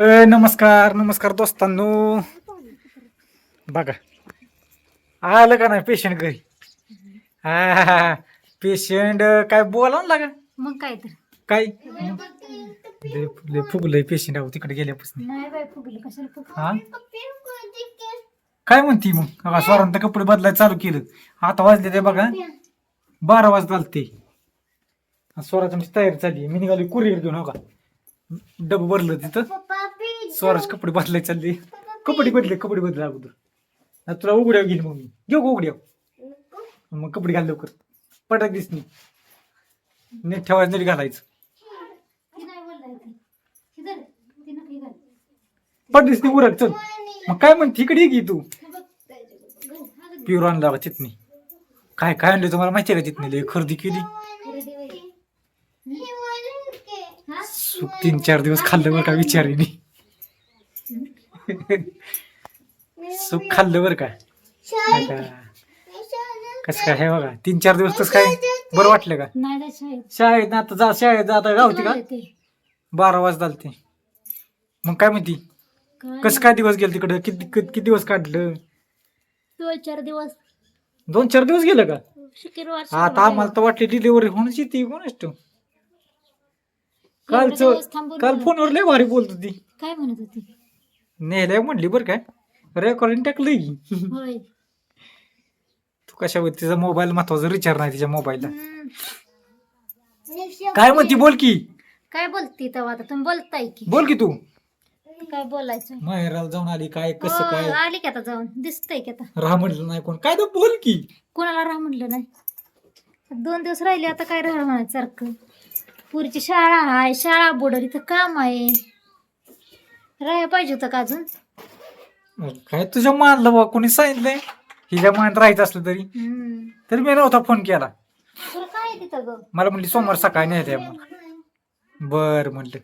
अ, नमस्कार नमस्कार दोस्तांनो. बघा. आलं का नाही पेशंट घरी? हा पेशंट काय बोला ना लागा मग काय तर. काय? लय लय फुगलंय पेशंट आहो तिकडे गेल्यापासून. नाही बाय फुगली. कशाला फुगली? हा? काय म्हणती मग? स्वरांत कपडे बदलायला चालू केलं. आता वाजले ते बघा. बारा वाजता ते स्वराची आमची तयारी चालली. मी निघाली कुरिअर घेऊन हो का? डबं भरलं तिथं. स्वराज कपडे बदलायला चालले. कपडे बदले कपडे बदले अगोदर. तुला उघड्या घेईन मग मी. घेऊ उघड्या मग कपडे घाल लवकर. पटक दिसनी नीट ठेवायचं नीट घालायचं. पट दिसनी उरक चल. मग काय म्हणते इकडे ये की तू. प्युअर आणला चितणी काय काय आणलं तुम्हाला माहिती आहे का चितणी लय खरेदी केली. तीन चार दिवस खाल्लं बरं का विचारीने सुख खाल्लं बरं का? कसं काय हे बघा तीन चार दिवस कसं काय बरं वाटलं का? नाही शाळेत. शाळेत ना आता जा शाळेत जा आता गावती का? ते. बारा वाजता आलते. मग काय म्हणती? काय कसं काय दिवस गेलं तिकडं? किती दिवस काढलं? दोन चार दिवस. दोन चार दिवस गेलं का? शुक्रवार आता आम्हाला तर वाटले डिलिव्हरी होणच येते कोणच तो. एवढे कालचं दिवस थांबून काल. फोनवर लय भारी बोलत होती. काय म्हणत होती? नेहल्या म्हणली बरं काय. रेकॉर्डिंग टाकलंय. की होय. तू कशावर तिचा मोबाईल महत्त्वाचा रिचार्ज नाही तिच्या मोबाईलला. काय म्हणती बोल की. काय बोलती तेव्हा आता? तुम्ही बोलताय की. बोल की तू. काय बोलायचं? माहेराला जाऊन आली काय कसं हो, काय? आली की आता जाऊन. दिसतंय की आता. राह म्हणलं नाही कोण. काय तर बोल की. कोणाला राहा म्हणलं नाही? दोन दिवस राहिले आता काय राहा म्हणायचं सारखं. पुरीची शाळा आहे शाळा बुडल इथं काम आहे. राहायला पाहिजे होतं का अजून? काय तुझ्या मानलं बा कोणी सांगितलंय? हिच्या मानात राहायचं असलं तरी. हम्म. तरी मी नव्हता फोन केला. तुला काय आहे तिथं ग? मला म्हणली सोमवार सकाळी नाही द्या मला बर म्हणलं.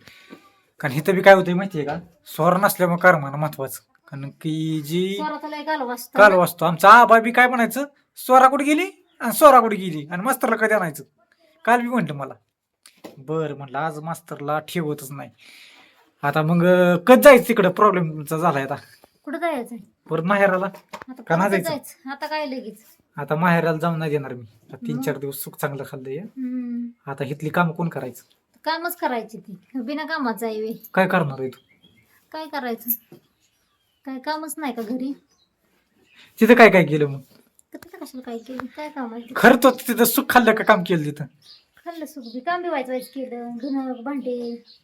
कारण इथं बी काय होतंय माहितीये का? स्वर नसल्यामुळे कर म्हणा महत्वाचं. कारण की जी स्वराचा लय काल वाचतो आमचा आबा बी काय म्हणायचं? स्वरा कुठे गेली? आणि स्वरा कुठे गेली? आणि मास्तरला कधी आणायचं? काल बी म्हटलं मला. बर म्हटलं आज मास्तरला ठेवतच नाही. आता मग कधी जायचं तिकडं? प्रॉब्लेम झालाय आता. कुठं जायचंय परत माहेराला? आता का नाही जायचं? जायचं. आता काय लगेच? आता माहेराला जाऊन नाही देणार मी. आता तीन मग? चार दिवस सुख चांगलं खाल्लंय हम्म. आता इथली काम कोण करायचं? कामच करायची ती. बिना कामाचं आहे वे. काय करणार आहे तू? काय करायचं? काय कामच नाही का घरी? तिथं काय काय केलं मग? तिथं कशाला काय केलं? काय काम आहे खरं तर तिथं सुख खाल्लं का काम केलं तिथं? खाल्लं सुख बी काम बी व्हायचं व्हायचं केलं धुणं भांडे.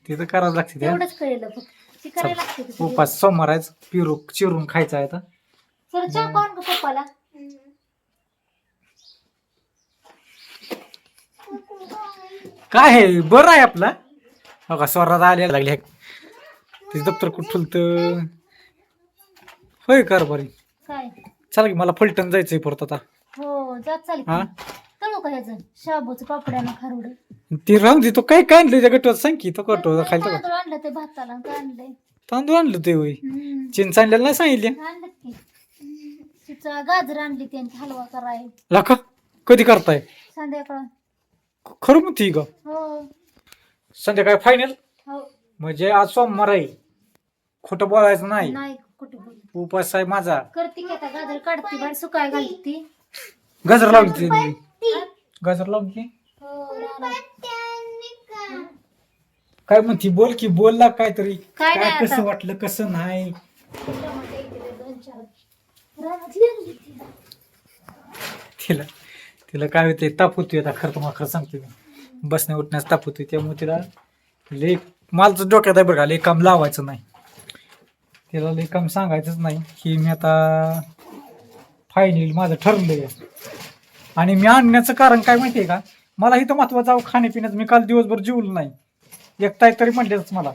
तिथं करावं लागते त्या. तेवढंच कळलं फक्त. ते करायला लागते. उपास सोमवार आहे पिरू चिरून खायचा आहे आता. सर चहा पाहून का पप्पाला. काय आहे बरं आहे आपला? हो का स्वरात आले लागले. तिचं दप्तर कुठं ठुलत? होय कर बरी. काय? चला की मला फलटण जायचंय परत आता. हो जात चालेल हा? तळू का ह्याचं शाबूचं पापड्यानं खारुड. ती राहून दे तो काय काय आणलं त्या गटवात सांग की तो गटवा खायला तो तांदूळ आणलं ते भाताला काय आणलंय. तांदूळ आणलं ते होय. हम्म. चिंच आणलेलं नाही सांगितलं? आणलं की. तिचं गाजर आणली हलवा कराय. लाखा कधी करताय? संध्याकाळ. खरं म्हणते का? हो. संध्याकाळी फायनल हो. म्हणजे आज सोमवार आहे. खोटं बोलायचं नाही. नाही कुठे बोल उपास आहे माझा. करते की आता गाजर काढते बाहेर सुकाय घालते. गजर लावली ती. गजर? हो रानात. काय म्हणती बोल की बोलला काहीतरी काय काय नाही कसं आता. वाटलं कसं नाही. तिला तिला काय होते ताप होतोय आता खरं तुम्हाला खरं सांगतो मी बसण्या उठण्यास ताप होतोय त्यामुळे तिला लई मालचं डोक्यात आहे बरं का लई काम लावायचं नाही तिला लई काम सांगायचंच नाही की मी आता फायनल माझं ठरलंय आणि मी आणण्याचं कारण काय माहिती आहे का? मला इथं महत्वाचं आहे खाण्यापिण्याचं. मी काल दिवसभर जेवलो नाही. एक तरी म्हणलेच मला.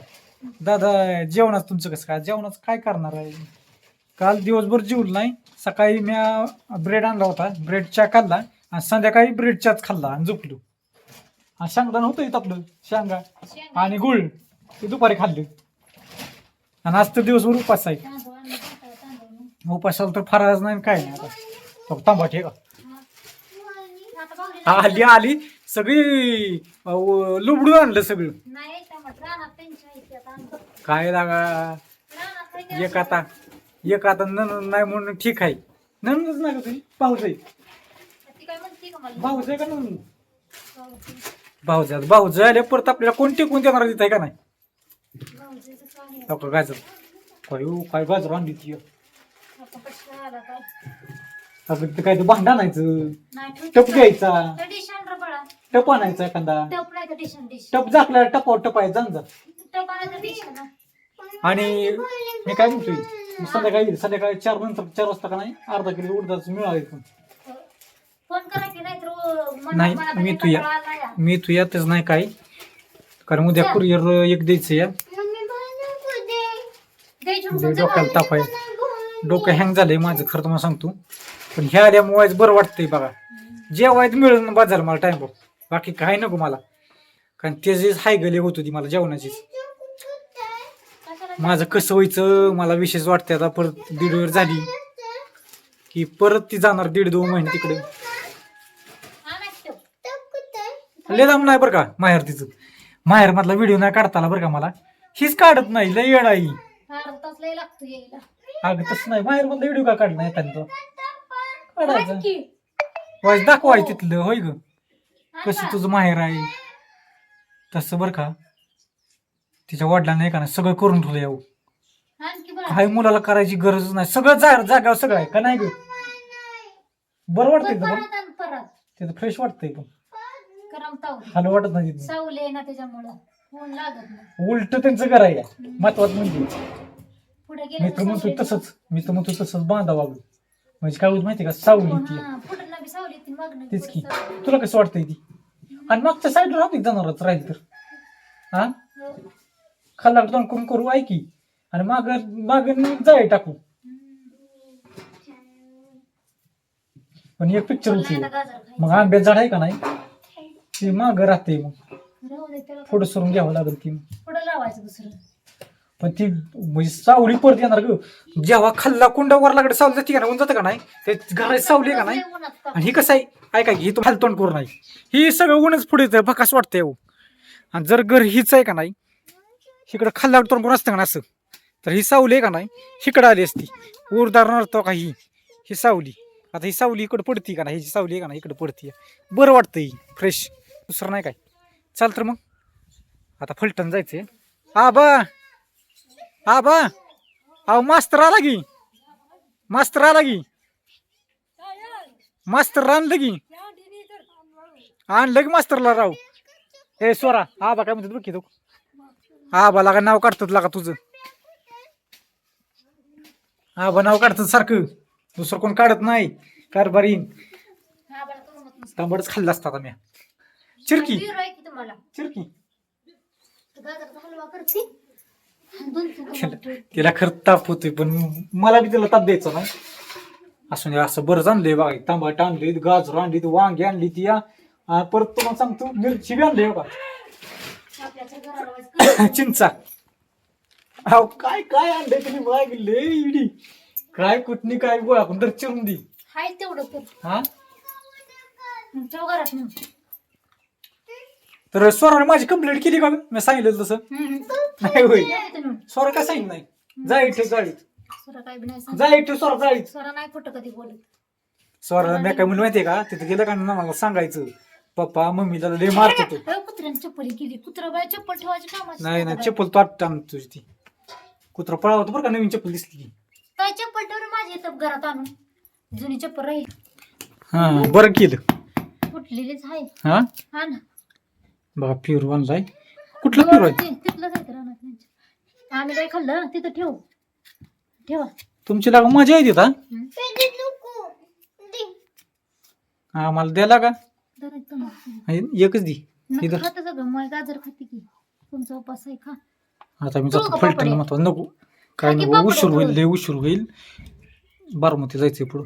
दादा जेवणाच तुमचं कसं काय? जेवणाचं काय करणार आहे? काल दिवसभर जेवलो नाही. सकाळी मी ब्रेड आणला होता. ब्रेड चहा खाल्ला आणि संध्याकाळी ब्रेड चहाच खाल्ला आणि झोपलो. आणि शेंगदाणा होतं इथं आपलं शेंगा आणि गुळ ते दुपारी खाल्ले. आणि आज तर दिवसभर उपास आहे. तांदूळ उपासाला तर फराळच नाही आणि काय नाही आता. फक्त तांबाट हे आली आली. सगळी अहो, लुबडून आणलं सगळं. नाही टमाटर रानात त्यांच्या इथे आता आणलं. काय लागा? एक आता एक आता नन नाही म्हणून ठीक आहे. ननच नाही का तुझी भाऊच आहे. ती काय म्हणते का मला? भाऊच आहे का नन भाऊच आहे. भाऊच आले परत आपल्याला कोण टिकून देणार तिथं आहे का नाही? भाऊजीचं काय? का गाजर. काय हो, काय गाजर आणली ती? आता कशाला आला काय? अगं ते काय ते भांडा आणायचं? नाही टप. घ्यायचा. टप आणायचा एखादा. टप नाही तर. टप झाकला टपावर टपाय जा. टप ना. आणि मी काय म्हणतोय? मी संध्याकाळी संध्याकाळी चार नंतर चार वाजता का नाही अर्धा किलो उडदाच मिळालं फोन करा की नाही तर मी तू या. मी तू यातच नाही काय. कारण उद्या कुरिअर एक द्यायचं या डोक्याला जा. ताप आहे. डोकं हँग झालंय माझं खरं तर मला सांगतो पण ह्या आल्यामुळे बरं वाटतंय बघा. जेवायचं मिळून बाद झालं मला टाइम बाकी काय नको मला. कारण ते जे हाय गले होत होती मला जेवणाचीच. माझं कसं व्हायचं मला विशेष वाटतंय आता परत दीड वेळ झाली. की परत ती जाणार दीड दोन महिने तिकडे. लय लांब नाही बरं का माहेर तिचं. माहेर मधला व्हिडिओ नाही काढता आला बरं का मला. हीच काढत नाही लय येड आई यायला. अगं तसं नाही. माहेर मधला व्हिडिओ का काढला नाही येताना तो? की. वाईस दाखवाय तिथलं होय ग. कसं. तुझं माहेर आहे? तसं बरं का. तिच्या वडिलांना नाही का नाही सगळं करून ठेवलं की बाळा. काही मुलाला करायची गरजच नाही. सगळं जा जागावर सगळं आहे का नाही ग? बरं वाटतंय पण परत आण परत. तिथं फ्रेश वाटतंय पण. करमताव हलू वाटत नाही तिथं सावली आहे ना त्याच्यामुळं. ऊन लागत नाही. उलट त्यांचं घर आहे. महत्वाचं म्हणजे. पुढे मी गेलं तर म्हणतो तसंच. मी तर म्हणतो तसंच बांधावं म्हणजे काय होत माहिती का? सावली ती. पुढे बी सावली ती मागणं तेच की. पुढं सावली. तुला कसं वाटतंय ती? आणि मागच्या साईडला राहते जनावरच राहील तर. हा? हो. खाल्ला दोन करून करू? आहे की. आणि माग माग जाय टाकू. पण एक पिक्चर मला होती आता गाजर खायचं. मग आंब्यात झाड आहे का नाही? ते माग राहते मग. राहू दे त्याला थोडं सरून घ्यावं लागेल ती. पुढे लावायचं दुसरं. पण ती म्हणजे सावली परत येणार ग. जेव्हा खाल्ला कुंडा वर लागडे सावली जाते का ना ऊन जातं का नाही? ते घराची सावली आहे का नाही? आणि ही कसं आहे? ऐका की ही तो तोंड करू नाही ही सगळं ऊनच पुढे येतं भकास वाटतंय हो. आणि जर घर हीच आहे का नाही? इकडं खाल्ला तोंड करून असतं का ना असं? तर ही सावली आहे का नाही? इकडं आली असती. उदाहरणार्थ का ही? ही सावली. आता ही सावली इकडं पडती का नाही? ही सावली आहे का नाही? इकडं पडती. बरं वाटतं ही फ्रेश दुसरं नाही काय. चाल तर मग. आता फलटण जायचं जायचंय आबा आबा अहो मास्तर आला की. मास्तर आला की. मास्तर आणलं की. आणलं की मास्तरला राव. ए सोरा. आबा काय म्हणतात बघ तू आबा लागा नाव काढतात लागा तुझं. आबा नाव काढतात सारखं. दुसरं कोण काढत नाही. कारभारी. हा. तांबडच खाल्ला असता आता मी चिरकी. चिरकी. तिला. तिला खरं ताप होतोय पण मला बी तिला ताप द्यायचा नाही असं नाही असं बरं आणलंय बघा तांबट आणली गाजर आणली वांगी आणली ती या. परत तुम्हाला सांगतो मिरची बी आणली बघा कर. चिंचा अहो काय काय आणलंय तुम्ही मागले इडी काय कुठनी काय गोळा करून तर चिरून दी हाय तेवढं हा घरात. तर स्वराने माझी कंप्लेंट केली का मी सांगितलं तसं. नाही होय. इथं. स्वरा काय सांगितलं नाही? जाळीत ठेव जाळीत स्वरा काय बी नाही सांगत. जाळीत ठेव स्वरा जाळीत स्वरा नाही खोटं कधी बोलत. मी काय म्हणलं माहितीये का? तिथं गेलं का ना मला सांगायचं. पप्पा मम्मीला लय मारतो तो. अरे, कुत्र्याने चप्पल केली. कुत्रा बाय चप्पल ठेवायची कामाची नाही नाही बाई. चप्पल तो आठ तुझी ती. कुत्रा पळावतो बरं का नवीन चप्पल दिसली की. काय चप्पल ठेवून माझी येतं घरात आणून. जुनी चप्पल राहील. हा बरं केलं. फुटलेलीच आहे. हा? हा ना. बघा प्युर आणलाय कुठलं प्युर आहे? आहे त्यांच्या. आम्ही काय खाल्लं? तिथं ठेव. ठेवा. तुमची लागा मजा येते का हम्म. आम्हाला द्याला का. हे, एकच दी. इथं. खातं सगळं मग गाजर खाते की. तुमचा उपास आहे खा आता मी जातो का फलटण नको. काय बाकी नको पापड उशीर होईल. लय उशीर होईल. बारामती जायचंय पुढं.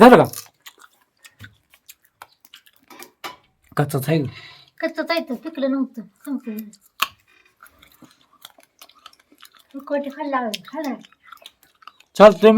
झालं का कच्चाच आहे. कच्चंच आहे तर पिकलं नव्हतं. संपलं. खाल्ला? खाल्ला. चालतंय.